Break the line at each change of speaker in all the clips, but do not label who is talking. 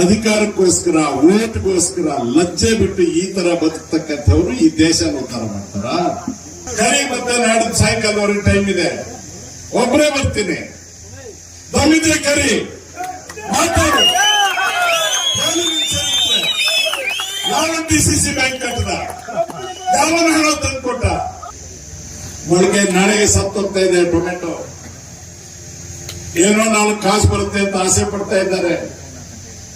ಅಧಿಕಾರಕ್ಕೋಸ್ಕರ, ಓಟ್ಗೋಸ್ಕರ ಲಜ್ಜೆ ಬಿಟ್ಟು ಈ ತರ ಬದುಕ್ತಕ್ಕಂಥವ್ರು ಈ ದೇಶನ ಉದ್ಧಾರ ಮಾಡ್ತಾರ? ಕರಿ ಮತ್ತೆ ನಾಡಿದ ಸಾಯಂಕಾಲವರೆಗೆ ಟೈಮ್ ಇದೆ. ಒಬ್ಬರೇ ಬರ್ತೀನಿ. ಬಂದಿದ್ರೆ ಕರಿ. ಮಾತಾಡು. ನಿನ್ ಡಿ ಸಿ ಸಿ ಬ್ಯಾಂಕ್ ಕಟ್ಟದ. ಯಾವ ಹಣ ಮೊಳಕೆ ನಾಳೆಗೆ ಸತ್ತೋಗ್ತಾ ಇದೆ ಟೊಮೆಟೊ. ಏನೋ ನಾಳೆ ಕಾಸು ಬರುತ್ತೆ ಅಂತ ಆಸೆ ಪಡ್ತಾ ಇದ್ದಾರೆ.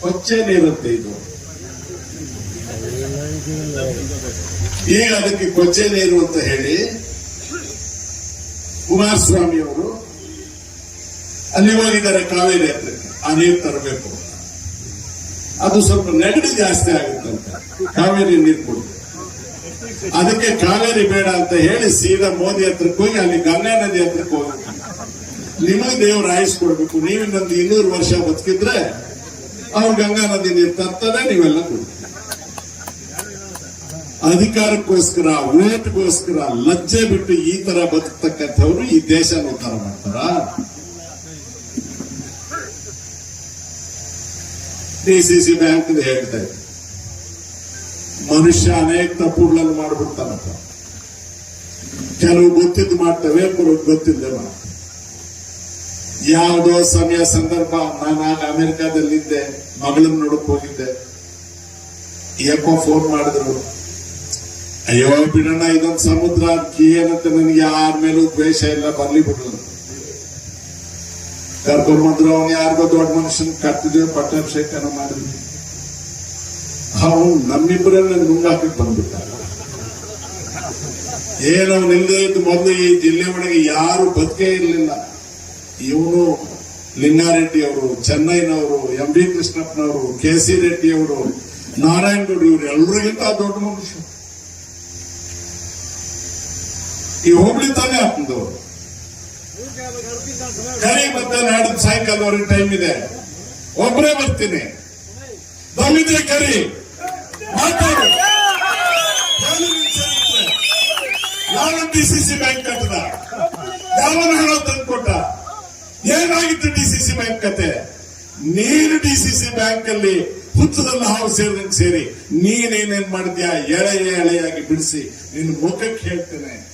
ಕೊಚ್ಚೆ ನೀರುತ್ತೆ ಇದು. ಈಗ ಅದಕ್ಕೆ ಕೊಚ್ಚೆ ನೀರು ಅಂತ ಹೇಳಿ ಕುಮಾರಸ್ವಾಮಿ ಅವರು ಅಲ್ಲಿ ಹೋಗಿದ್ದಾರೆ ಕಾವೇರಿ ಹತ್ರ ಆ ನೀರು ತರಬೇಕು ಅದು ಸ್ವಲ್ಪ ನೆಗಡಿ ಜಾಸ್ತಿ ಆಗುತ್ತಂತೆ. ಕಾವೇರಿ ನೀರು ಕೊಡುತ್ತೆ ಅದಕ್ಕೆ ಕಾವೇರಿ ಬೇಡ ಅಂತ ಹೇಳಿ ಸೀದಾ ಮೋದಿ ಹತ್ರಕ್ಕೆ ಹೋಗಿ, ಅಲ್ಲಿ ಗಂಗಾ ನದಿ ಹತ್ರಕ್ಕೆ ಹೋಗಿ. ನಿಮಗೆ ದೇವ್ರು ಆಯಿಸ್ಕೊಡ್ಬೇಕು ನೀವಿನ್ನೊಂದು ಇನ್ನೂರು ವರ್ಷ ಬದುಕಿದ್ರೆ ಅವ್ರು ಗಂಗಾ ನದಿ ನೀರು ತರ್ತದೆ ನೀವೆಲ್ಲ ಕೊಡ್ತೀವಿ ಅಧಿಕಾರಕ್ಕೋಸ್ಕರ ಓಟ್ಗೋಸ್ಕರ ಲಜ್ಜೆ ಬಿಟ್ಟು ಈ ತರ ಬದುಕ್ತಕ್ಕಂಥವ್ರು ಈ ದೇಶ ಉದ್ಧಾರ ಮಾಡ್ತಾರ? ಡಿ ಸಿ ಸಿ ಬ್ಯಾಂಕ್ ಹೇಳ್ತಾ ಇದೆ ಮನುಷ್ಯ ಅನೇಕ ತಪ್ಪುಗಳನ್ನು ಮಾಡ್ಬಿಡ್ತಾನಪ್ಪ. ಕೆಲವು ಗೊತ್ತಿದ್ದು ಮಾಡ್ತವೆ, ಕೆಲವು ಮಾಡ್ತವೆ. ಯಾವುದೋ ಸಮಯ ಸಂದರ್ಭ ನಾನು ಆಗ ಅಮೆರಿಕಾದಲ್ಲಿದ್ದೆ, ಮಗಳನ್ನ ನೋಡಕ್ ಹೋಗಿದ್ದೆ. ಯಾಕೋ ಫೋನ್ ಮಾಡಿದ್ರು. ಅಯ್ಯೋ, ಬಿಡೋಣ, ಇದೊಂದು ಸಮುದ್ರ ಏನಂತ ನನಗೆ ಯಾರ ಮೇಲೂ ದ್ವೇಷ ಇಲ್ಲ, ಬರ್ಲಿ ಬಿಡು ಕರ್ಕೊಂಡ್ಬಂದ್ರು ಅವ್ನು ಯಾರಿಗೋ ದೊಡ್ಡ ಮನುಷ್ಯನ್ ಕಟ್ಟಿದ್ರೆ, ಪಟ್ಟಾಭಿಷೇಕನ ಮಾಡಿದ್ವಿ ಅವನು ನಮ್ಮಿಬ್ಬರನ್ನ ನುಂಗಾಕಿ ಬಂದ್ಬಿಟ್ಟ. ಏನೋ ನಿಲ್ಲದೆ ಇದ್ದು ಮೊದಲು ಈ ಜಿಲ್ಲೆ ಒಳಗೆ ಯಾರು ಬದುಕೇ ಇರಲಿಲ್ಲ. ಇವನು ಲಿಂಗಾರೆಡ್ಡಿ ಅವರು, ಚೆನ್ನೈನವರು, ಎಂ ಡಿ ಕೃಷ್ಣಪ್ಪನವರು ಕೆ ಸಿ ರೆಡ್ಡಿ ಅವರು ನಾರಾಯಣ ಗೌಡ ಇವರು ಎಲ್ಲರಿಗಿಂತ ದೊಡ್ಡ ಮನುಷ್ಯ. ಈ ಹೋಬಳಿ ತಾನೇ ಹಾಕಿದವರು ಕರಿ ಮತ್ತೆ ನಾಡಿದ ಸಾಯಂಕಾಲವರೆಗೆ ಟೈಮ್ ಇದೆ. ಒಬ್ಬರೇ ಬರ್ತೀನಿ. ಬಂದಿದ್ರಿ ಕರಿ. ಮಾತಾಡು. ನಿನ್ ಡಿ ಸಿ ಸಿ ಬ್ಯಾಂಕ್ ಕಟ್ಟದ? ಯಾವ ಹಣ ತಂದ್ಕೊಟ್ಟ? ಏನಾಗಿತ್ತು ಡಿ ಸಿ ಸಿ ಬ್ಯಾಂಕ್ ಕತೆ? ನೀನು ಡಿ ಸಿ ಸಿ ಬ್ಯಾಂಕ್ ಅಲ್ಲಿ ಹುತ್ತದಲ್ಲಿ ಹಾವು ಸೇರಿದಂಗೆ ಸೇರಿ, ನೀನೇನೇನ್ ಮಾಡಿದ್ಯಾ ಎಳೆ ಎಳೆಯಾಗಿ ಬಿಡಿಸಿ, ನಿನ್ನ ಮುಖಕ್ಕೆ ಹೇಳ್ತೇನೆ.